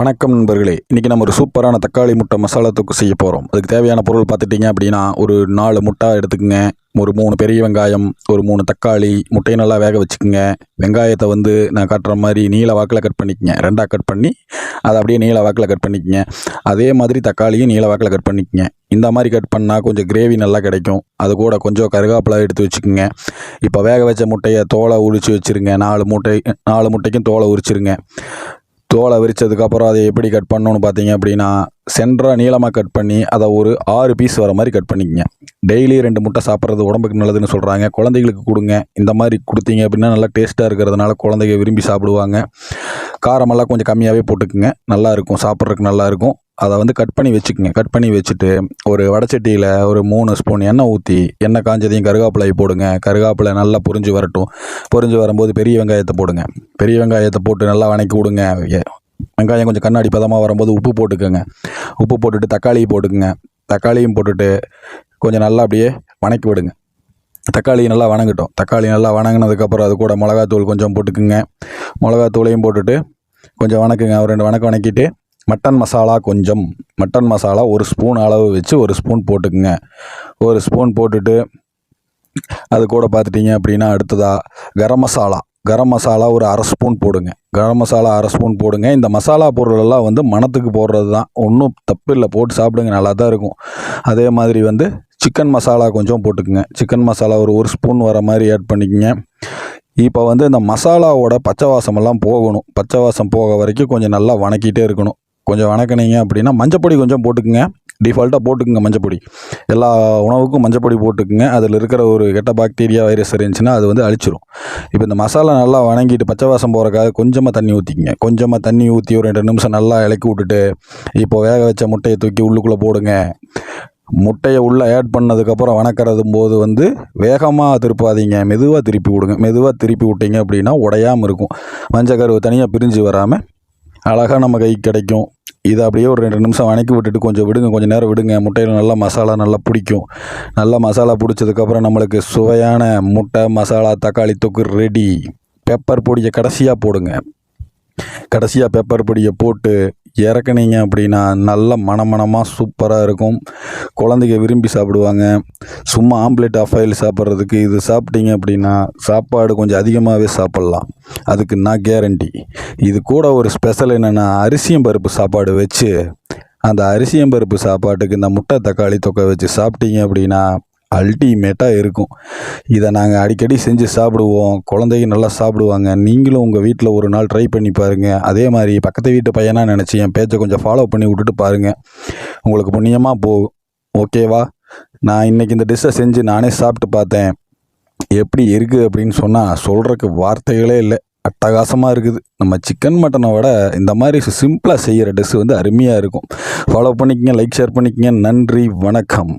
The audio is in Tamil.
வணக்கம் நண்பர்களே. இன்றைக்கி நம்ம ஒரு சூப்பரான தக்காளி முட்டை மசாலா தூக்கு செய்ய போகிறோம் அதுக்கு தேவையான பொருள் பார்த்துட்டிங்க அப்படின்னா ஒரு நாலு முட்டை எடுத்துக்கங்க. ஒரு மூணு பெரிய வெங்காயம் ஒரு மூணு தக்காளி முட்டையை நல்லா வேக வச்சுக்கோங்க. வெங்காயத்தை வந்து நான் காட்டுற மாதிரி நீல வாக்கில் கட் பண்ணிக்கங்க. ரெண்டாக கட் பண்ணி அதை அப்படியே நீல வாக்கில் கட் பண்ணிக்கங்க. அதே மாதிரி தக்காளியும் நீல வாக்கில் கட் பண்ணிக்கங்க. இந்த மாதிரி கட் பண்ணால் கொஞ்சம் கிரேவி நல்லா கிடைக்கும். அது கூட கொஞ்சம் கருகாப்பிலை எடுத்து வச்சுக்கோங்க. இப்போ வேக வச்ச முட்டையை தோலை உரித்து வச்சுருங்க. நாலு முட்டை நாலு முட்டைக்கும் தோலை உரிச்சிருங்க. தோலை விரித்ததுக்கப்புறம் அதை எப்படி கட் பண்ணணும்னு பார்த்தீங்க அப்படின்னா சென்டராக நீளமாக கட் பண்ணி அதை ஒரு ஆறு பீஸ் வர மாதிரி கட் பண்ணிக்கங்க. டெய்லி ரெண்டு முட்டை சாப்பிட்றது உடம்புக்கு நல்லதுன்னு சொல்கிறாங்க குழந்தைகளுக்கு கொடுங்க. இந்த மாதிரி கொடுத்தீங்க அப்படின்னா நல்லா டேஸ்ட்டாக இருக்கிறதுனால குழந்தைங்க விரும்பி சாப்பிடுவாங்க. காரமெல்லாம் கொஞ்சம் கம்மியாகவே போட்டுக்குங்க. நல்லாயிருக்கும் சாப்பிட்றதுக்கு நல்லாயிருக்கும் அதை வந்து கட் பண்ணி வச்சுக்கோங்க. கட் பண்ணி வச்சுட்டு ஒரு வடச்சட்டியில் ஒரு மூணு ஸ்பூன் எண்ணெய் ஊற்றி எண்ணெய் காஞ்சதையும் கருகாப்பிலை போடுங்க. கருகாப்பிலை நல்லா பொரிஞ்சு வரட்டும். பொரிஞ்சு வரும்போது பெரிய வெங்காயத்தை போடுங்க. பெரிய வெங்காயத்தை போட்டு நல்லா வணக்கி விடுங்க. வெங்காயம் கொஞ்சம் கண்ணாடி பதமாக வரும்போது உப்பு போட்டுக்கோங்க. உப்பு போட்டுட்டு தக்காளி போட்டுக்கோங்க. தக்காளியும் போட்டுட்டு கொஞ்சம் நல்லா அப்படியே வணக்கி விடுங்க. தக்காளி நல்லா வணங்கட்டும். தக்காளி நல்லா வணங்கினதுக்கப்புறம் அது கூட மிளகாத்தூள் கொஞ்சம் போட்டுக்குங்க. மிளகாத்தூளையும் போட்டுட்டு கொஞ்சம் வணக்குங்க. ஒரு ரெண்டு வணக்கம் வணக்கிட்டு மட்டன் மசாலா கொஞ்சம். மட்டன் மசாலா ஒரு ஸ்பூன் அளவு வச்சு ஒரு ஸ்பூன் போட்டுக்குங்க. ஒரு ஸ்பூன் போட்டுட்டு அது கூட பார்த்துட்டிங்க அப்படின்னா அடுத்ததாக கரம் மசாலா. கரம் மசாலா ஒரு அரை ஸ்பூன் போடுங்க. கரம் மசாலா அரை ஸ்பூன் போடுங்க. இந்த மசாலா பொருள் எல்லாம் வந்து மணத்துக்கு போடுறது தான் ஒன்றும் தப்பு இல்லை போட்டு சாப்பிடுங்க. நல்லா தான் இருக்கும். அதே மாதிரி வந்து சிக்கன் மசாலா கொஞ்சம் போட்டுக்குங்க. சிக்கன் மசாலா ஒரு ஒரு ஸ்பூன் வர மாதிரி ஆட் பண்ணிக்கோங்க. இப்போ வந்து இந்த மசாலாவோட பச்சை வாசமெல்லாம் போகணும். பச்சை வாசம் போக வரைக்கும் கொஞ்சம் நல்லா வணக்கிட்டே இருக்கணும். கொஞ்சம் வணக்கினீங்க அப்படின்னா மஞ்சப்பொடி கொஞ்சம் போட்டுக்குங்க. டிஃபால்ட்டாக போட்டுக்குங்க மஞ்சப்பொடி. எல்லா உணவுக்கும் மஞ்சப்பொடி போட்டுக்குங்க. அதில் இருக்கிற ஒரு கெட்ட பாக்டீரியா வைரஸ் இருந்துச்சுன்னா அது வந்து அழிச்சிரும். இப்போ இந்த மசாலா நல்லா வணங்கிட்டு பச்சை வாசம் போகிறக்காக கொஞ்சமாக தண்ணி ஊற்றிக்கங்க கொஞ்சமாக தண்ணி ஊற்றி ஒரு ரெண்டு நிமிஷம் நல்லா இலக்கி விட்டுட்டு இப்போ வேக வச்ச முட்டையை தூக்கி உள்ளுக்குள்ளே போடுங்க. முட்டையை உள்ளே ஆட் பண்ணதுக்கப்புறம் வணக்கிறது போது வந்து வேகமாக திருப்பாதீங்க. மெதுவாக திருப்பி விடுங்க. மெதுவாக திருப்பி விட்டீங்க அப்படின்னா உடையாமல் இருக்கும். மஞ்சக்கருவு தனியாக பிரிஞ்சு வராமல் அழகாக நம்ம கைக்கு கிடைக்கும். இதை அப்படியே ஒரு ரெண்டு நிமிஷம் வணக்கி விட்டுட்டு கொஞ்சம் விடுங்க கொஞ்சம் நேரம் விடுங்க. முட்டையில் நல்லா மசாலா நல்லா பிடிக்கும். நல்லா மசாலா பிடிச்சதுக்கப்புறம் நம்மளுக்கு சுவையான முட்டை மசாலா தக்காளி தொக்கு ரெடி பெப்பர் பொடியை கடைசியாக போடுங்க. கடைசியாக பெப்பர் பொடியை போட்டு இறக்குனீங்க அப்படின்னா நல்ல மனமனமாக சூப்பராக இருக்கும். குழந்தைங்க விரும்பி சாப்பிடுவாங்க. சும்மா ஆம்ப்லேட் ஆஃப் ஆயில் சாப்பிட்றதுக்கு இது சாப்பிட்டீங்க அப்படின்னா சாப்பாடு கொஞ்சம் அதிகமாகவே சாப்பிட்லாம். அதுக்கு நான் கேரண்டி இது கூட ஒரு ஸ்பெஷல் என்னென்னா அரிசியும் பருப்பு சாப்பாடு வச்சு அந்த அரிசியும் பருப்பு சாப்பாட்டுக்கு இந்த முட்டை தக்காளி தொக்கை வச்சு சாப்பிட்டீங்க அப்படின்னா அல்டிமேட்டாக இருக்கும். இதை நாங்கள் அடிக்கடி செஞ்சு சாப்பிடுவோம். குழந்தைங்க நல்லா சாப்பிடுவாங்க. நீங்களும் உங்கள் வீட்டில் ஒரு நாள் ட்ரை பண்ணி பாருங்கள் அதே மாதிரி பக்கத்து வீட்டு பையனாக நினச்சி என் பேச்சை கொஞ்சம் ஃபாலோ பண்ணி விட்டுட்டு பாருங்கள் உங்களுக்கு புண்ணியமாக போகும் ஓகேவா நான் இன்றைக்கி இந்த டிஷ்ஷை செஞ்சு நானே சாப்பிட்டு பார்த்தேன். எப்படி இருக்குது அப்படின்னு சொன்னால் சொல்கிறக்கு வார்த்தைகளே இல்லை. அட்டகாசமாக இருக்குது. நம்ம சிக்கன் மட்டனை விட இந்த மாதிரி சிம்பிளாக செய்கிற டிஷ் வந்து அருமையாக இருக்கும். ஃபாலோ பண்ணிக்கங்க லைக் ஷேர் பண்ணிக்கங்க. நன்றி வணக்கம்.